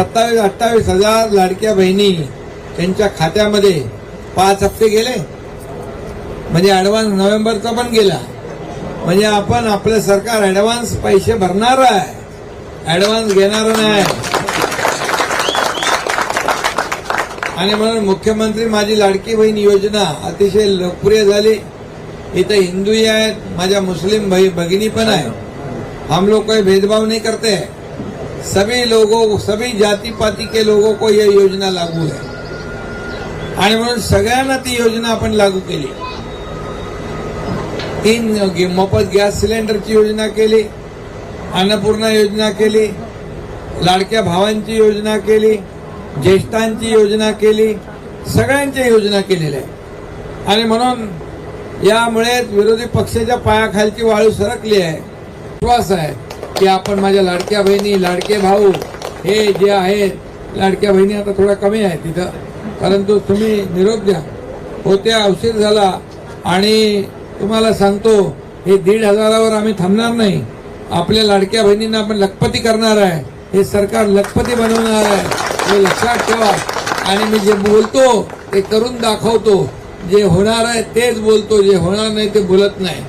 सत्तावीस अठ्ठावीस हजार लाडक्या बहिणी त्यांच्या खात्यामध्ये पाच हप्ते गेले. म्हणजे ॲडव्हान्स नोव्हेंबरचा पण गेला. म्हणजे आपण आपलं सरकार ॲडव्हान्स पैसे भरणार आहे. ॲडव्हान्स घेणार नाही. आणि म्हणून मुख्यमंत्री माझी लाडकी बहीण योजना अतिशय लोकप्रिय झाली. इथं हिंदूही आहेत माझ्या मुस्लिम भाई भगिनी पण आहे हम लोग काही भेदभाव नाही करते. सभी लोगों सभी जाती पाती के लोगों को यह योजना लागू है। आणि म्हणून सगळ्यांना ती योजना आपण लागू केली. तीन मोफत गॅस सिलेंडरची योजना केली अन्नपूर्णा योजना केली लाडक्या भावांची योजना केली ज्येष्ठांची योजना केली सगळ्यांच्या योजना केलेल्या आहे आणि म्हणून यामुळे विरोधी पक्षाच्या पायाखालची वाळू सरकली आहे. विश्वास आहे. की आपण माझ्या लाडक्या बहिणी लाडके भाऊ हे जे आहेत लाडक्या बहिणी आता थोड्या कमी आहेत तिथं. परंतु तुम्ही निरोप द्या. होत्या उशीर झाला. आणि तुम्हाला सांगतो हे दीड हजारावर आम्ही थांबणार नाही. आपल्या लाडक्या बहिणींना आपण लखपती करणार आहे. हे सरकार लखपती बनवणार आहे. हे लक्षात ठेवा. आणि मी जे बोलतो ते करून दाखवतो. जे होणार आहे तेच बोलतो. जे होणार नाही ते बोलत नाही.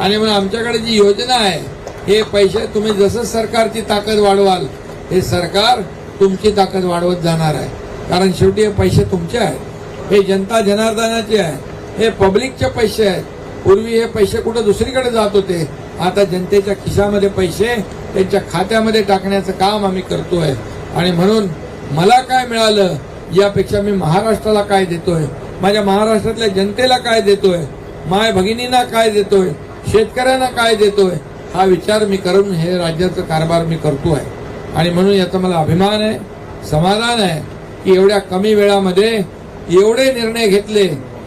आणि मग आमच्याकडे जी योजना आहे हे पैसे तुम्ही जसं सरकारची ताकद वाढवाल हे सरकार तुमची ताकद वाढवत जाणार आहे. कारण शेवटी हे पैसे तुमचे आहेत. हे जनता जनार्दनाचे आहे. हे पब्लिकचे पैसे आहेत. पूर्वी हे पैसे कुठं दुसरीकडे जात होते? आता जनतेच्या खिशामध्ये पैसे त्यांच्या खात्यामध्ये टाकण्याचं काम आम्ही करतोय. आणि म्हणून मला काय मिळालं यापेक्षा मी महाराष्ट्राला काय देतोय? माझ्या महाराष्ट्रातल्या जनतेला काय देतोय? माय भगिनींना काय देतोय? शेतकऱ्यांना काय देतोय? हा विचार मी करून हे राज्याचा कारभार मी करतो आहे. आणि म्हणून याचा मला अभिमान आहे समाधान आहे की एवढ्या कमी वेळामध्ये एवढे निर्णय घेतले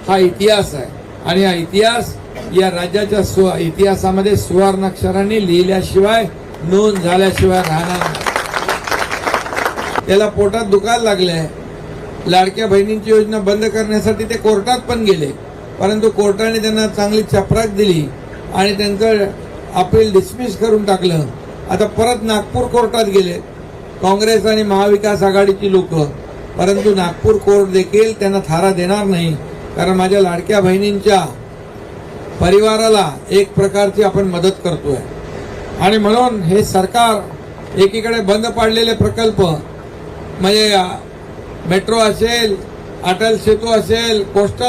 हा इतिहास आहे. आणि हा इतिहास या राज्याच्या स्व इतिहासामध्ये सुवर्णाक्षरांनी लिहिल्याशिवाय नोंद झाल्याशिवाय राहणार त्याला पोटात दुखायला लागले. लाडक्या बहिणींची योजना बंद करण्यासाठी ते कोर्टात पण गेले. परंतु कोर्टाने त्यांना चांगली चपराक दिली. आणि त्यांचं अपील डिसमिस करून टाकलं. आता परत नागपूर कोर्टात गेले. काँग्रेस आणि महाविकास आघाडीची लोक. परंतु नागपूर कोर्ट देखील त्यांना थारा देणार नाही. कारण माझ्या लाडक्या बहिणींच्या परिवाराला एक प्रकारची आपण मदत करतोय. आणि म्हणून हे सरकार एकीकडे बंद पाडलेले प्रकल्प म्हणजे मेट्रो असेल अटल सेतू असेल कोस्टल